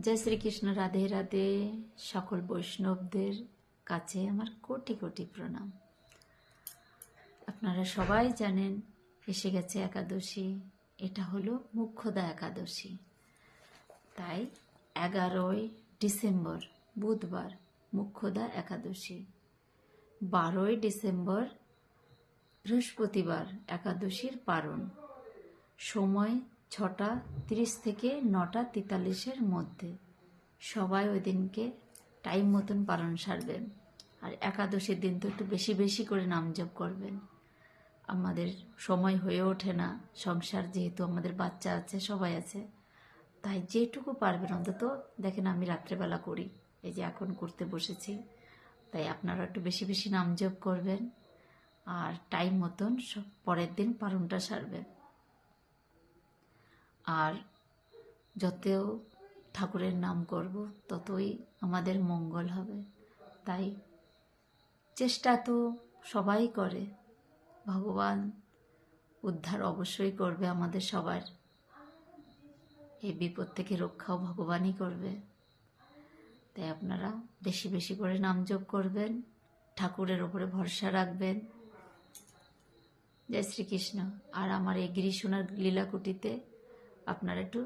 জয় শ্রীকৃষ্ণ, রাধে রাধে। সকল বৈষ্ণবদের কাছে আমার কোটি কোটি প্রণাম। আপনারা সবাই জানেন, এসে গেছে একাদশী। এটা হলো মুখ্যদা একাদশী। তাই এগারোই ডিসেম্বর, বুধবার মুখ্যদা একাদশী। বারোই ডিসেম্বর, বৃহস্পতিবার একাদশীর পারণ। সময় ছটা তিরিশ থেকে নটা তেতাল্লিশের মধ্যে। সবাই ওই দিনকে টাইম মতন পালন সারবেন। আর একাদশীর দিন তো একটু বেশি বেশি করে নাম জপ করবেন। আমাদের সময় হয়ে ওঠে না। সংসার যেহেতু আমাদের বাচ্চা আছে, সবাই আছে। তাই যেটুকু পারবেন অন্তত দেখেন আমি রাত্রেবেলা করি। এই যে এখন করতে বসেছি। তাই আপনারা একটু বেশি বেশি নাম জপ করবেন। আর টাইম মতন সব পরের দিন পালনটা সারবেন। আর যত ঠাকুরের নাম করব, ততই আমাদের মঙ্গল হবে। তাই চেষ্টা তো সবাই করে। ভগবান উদ্ধার অবশ্যই করবে আমাদের সবার। এই বিপদ থেকে রক্ষাও ভগবানই করবে। তাই আপনারা বেশি বেশি করে নাম জপ করবেন, ঠাকুরের ওপরে ভরসা রাখবেন। জয় শ্রীকৃষ্ণ। আর আমার এই গিরিশোনার লীলাকুটিতে আপনারা একটু